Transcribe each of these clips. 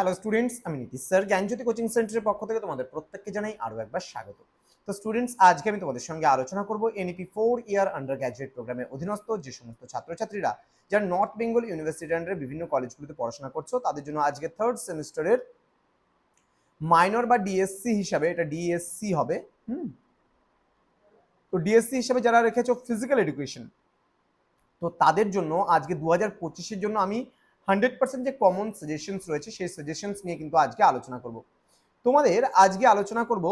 Hello students আমি Nitish sir, জ্ঞানজ্যোতি coaching সেন্টারের পক্ষ থেকে তোমাদের প্রত্যেককে জানাই আরও একবার স্বাগত। তো স্টুডেন্টস আজকে আমি তোমাদের সঙ্গে আলোচনা করব NEP four year undergraduate প্রোগ্রামের অধীনস্থ যে সমস্ত ছাত্রছাত্রীরা যারা নর্থ বেঙ্গল ইউনিভার্সিটি আন্ডারে বিভিন্ন কলেজগুলিতে পড়াশোনা করছ, তাদের জন্য আজকে থার্ড সেমিস্টারের মাইনর বা ডিএসসি হিসাবে, এটা ডিএসসি হবে, হুম? তো ডিএসসি হিসাবে যারা রেখেছো ফিজিক্যাল এডুকেশন তো তাদের জন্য আজকে দু হাজার পঁচিশের জন্য আমি হান্ড্রেড পার্সেন্ট যে কমন সাজেশনস রয়েছে, সেই সাজেশনস নিয়ে কিন্তু আজকে আলোচনা করব। তোমাদের আজকে আলোচনা করব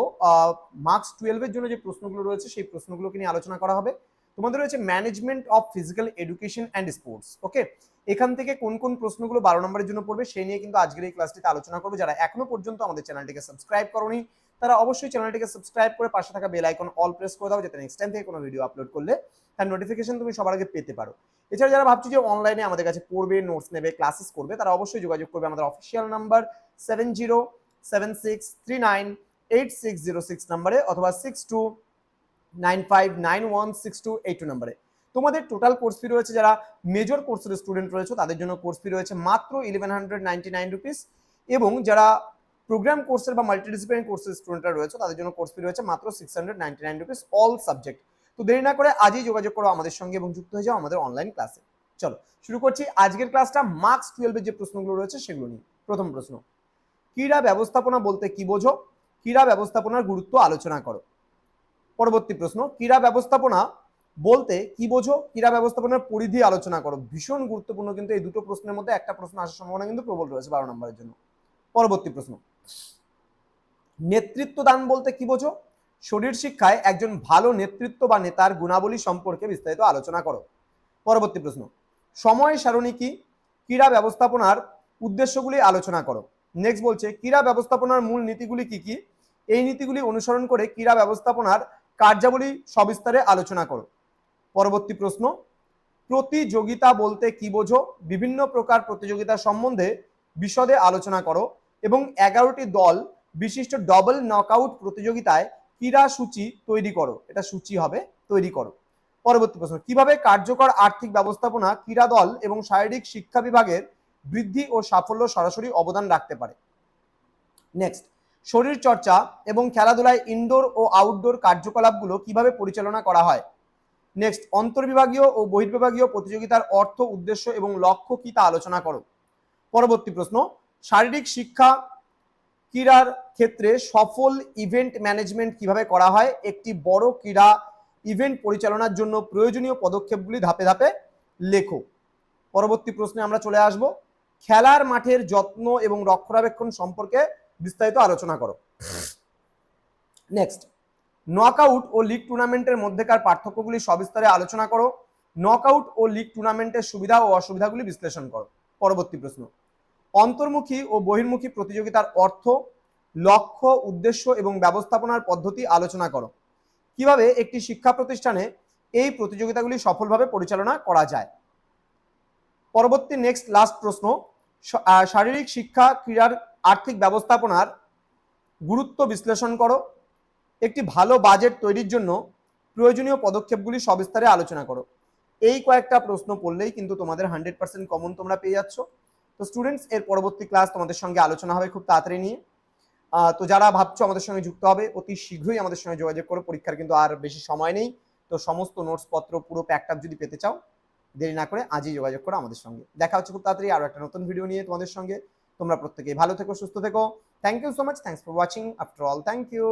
মার্কস টুয়েলভের জন্য যে প্রশ্নগুলো রয়েছে, সেই প্রশ্নগুলোকে নিয়ে আলোচনা করা হবে। তোমাদের রয়েছে management of physical education and sports okay এখান থেকে কোন কোন প্রশ্নগুলো বারো নম্বরের জন্য পড়বে, সেই নিয়ে কিন্তু আজকের এই ক্লাসটিতে আলোচনা করব। যারা এখনও পর্যন্ত আমাদের চ্যানেলটিকে সাবস্ক্রাইব করনি তারা অবশ্যই চ্যানেলটিকে সাবস্ক্রাইব করে পাশে থাকা বেল আইকন অল প্রেস করে দাও, যাতে নেক্সট টাইম থেকে কোনো ভিডিও আপলোড করলে তার নোটিফিকেশন তুমি সবার আগে পেতে পারো। এছাড়া যারা ভাবছ যে অনলাইনে আমাদের কাছে পড়বে নোটস নেবে ক্লাসেস করবে, তারা অবশ্যই যোগাযোগ করবে আমাদের official number seven zero seven six three nine eight six zero six নাম্বারে অথবা six two nine five nine one six two eight two নাম্বারে তোমাদের টোটাল কোর্স ফি রয়েছে, যারা মেজর কোর্সের স্টুডেন্ট রয়েছে, তাদের জন্য কোর্স ফি রয়েছে মাত্র eleven hundred ninety nine rupees এবং যারা প্রোগ্রাম কোর্সের বা মাল্টিডিসিপ্লিনারি কোর্সের স্টুডেন্টরা রয়েছে, তাদের জন্য কোর্স ফি রয়েছে মাত্র six hundred ninety nine rupees all subject তো দেরি না করে আজই যোগাযোগ করো আমাদের সঙ্গে এবং যুক্ত হয়ে যাও আমাদের অনলাইন ক্লাসে চলো, শুরু করছি আজকের ক্লাসটা মার্কস টুয়েলভের যে প্রশ্নগুলো রয়েছে সেগুলো নিয়ে। প্রথম প্রশ্ন, ক্রীড়া ব্যবস্থাপনা বলতে কি বোঝো? ক্রীড়া ব্যবস্থাপনার গুরুত্ব আলোচনা করো। পরবর্তী প্রশ্ন, ক্রীড়া ব্যবস্থাপনা বলতে কি বোঝো? ক্রীড়া ব্যবস্থাপনার পরিধি আলোচনা করো। ভীষণ গুরুত্বপূর্ণ কিন্তু এই দুটো প্রশ্নের মধ্যে একটা প্রশ্ন আসার সম্ভাবনা কিন্তু প্রবল রয়েছে বারো নম্বরের জন্য। পরবর্তী প্রশ্ন নেতৃত্ব দান বলতে কি বোঝো? শরীর শিক্ষায় একজন ভালো নেতৃত্ব বা নেতার গুণাবলী সম্পর্কে বিস্তারিত আলোচনা করো। পরবর্তী প্রশ্ন, সময় সারণী কি? ক্রীড়া ব্যবস্থাপনার উদ্দেশ্যগুলি আলোচনা করো। নেক্সট বলছে, ক্রীড়া ব্যবস্থাপনার মূল নীতিগুলি কি কি? এই নীতিগুলি অনুসরণ করে ক্রীড়া ব্যবস্থাপনার কার্যাবলী সবিস্তারে আলোচনা করো। পরবর্তী প্রশ্ন, প্রতিযোগিতা বলতে কি বোঝো? বিভিন্ন প্রকার প্রতিযোগিতা সম্বন্ধে বিশদে আলোচনা করো। এবং এগারোটি দল বিশিষ্ট ডবল নকআউট প্রতিযোগিতায় ক্রীড়া সূচি তৈরি করো। এটা সূচি হবে, তৈরি করো। পরবর্তী প্রশ্ন, কীভাবে কার্যকর আর্থিক ব্যবস্থাপনা ক্রীড়া দল এবং শারীরিক শিক্ষা বিভাগের বৃদ্ধি ও সাফল্য সরাসরি অবদান রাখতে পারে? নেক্সট শরীর চর্চা এবং খেলাধুলায় ইনডোর ও আউটডোর কার্যকলাপগুলো কীভাবে পরিচালনা করা হয়? নেক্সট অন্তর্বিভাগীয় ও বহির্বিভাগীয় প্রতিযোগিতার অর্থ, উদ্দেশ্য এবং লক্ষ্য কি তা আলোচনা করো। পরবর্তী প্রশ্ন শারীরিক শিক্ষা ক্রীড়ার ক্ষেত্রে সফল ইভেন্ট ম্যানেজমেন্ট কীভাবে করা হয়, একটি বড় ক্রীড়া ইভেন্ট পরিচালনার জন্য প্রয়োজনীয় পদক্ষেপগুলি ধাপে ধাপে লেখো। পরবর্তী প্রশ্নে আমরা চলে আসব। খেলার মাঠের যত্ন এবং রক্ষণাবেক্ষণ সম্পর্কে বিস্তারিত আলোচনা করো। নেক্সট নকআউট ও লিগ টুর্নামেন্টের মধ্যেকার পার্থক্যগুলি সবিস্তারে আলোচনা করো। নকআউট ও লিগ টুর্নামেন্টের সুবিধা ও অসুবিধাগুলি বিশ্লেষণ করো। পরবর্তী প্রশ্ন অন্তর্মুখী ও বহির্মুখী প্রতিযোগিতার অর্থ, লক্ষ্য, উদ্দেশ্য এবং ব্যবস্থাপনার পদ্ধতি আলোচনা করো। কীভাবে একটি শিক্ষা প্রতিষ্ঠানে এই প্রতিযোগিতাগুলি সফলভাবে পরিচালনা করা যায়? পরবর্তী নেক্সট লাস্ট প্রশ্ন শারীরিক শিক্ষা ক্রীড়ার আর্থিক ব্যবস্থাপনার গুরুত্ব বিশ্লেষণ করো। একটি ভালো বাজেট তৈরির জন্য প্রয়োজনীয় পদক্ষেপগুলি সবিস্তারে আলোচনা করো। এই কয়েকটা প্রশ্ন পড়লেই কিন্তু তোমাদের হান্ড্রেড পার্সেন্ট কমন তোমরা পেয়ে যাচ্ছ। তো স্টুডেন্টস এর পরবর্তী ক্লাস তোমাদের সঙ্গে আলোচনা হবে খুব তাড়াতাড়ি নিয়ে। তো যারা ভাবছ আমাদের সঙ্গে যুক্ত হবে, অতি শীঘ্রই আমাদের সঙ্গে যোগাযোগ করো, পরীক্ষার কিন্তু আর বেশি সময় নেই। তো সমস্ত নোটস পত্র, পুরো প্যাকটাপ যদি পেতে চাও, দেরি না করে আজই যোগাযোগ করো আমাদের সঙ্গে। দেখা হচ্ছে খুব তাড়াতাড়ি আরও একটা নতুন ভিডিও নিয়ে তোমাদের সঙ্গে। তোমরা প্রত্যেকেই ভালো থেকো, সুস্থ থেকো। Thank you so much thanks for watching after all thank you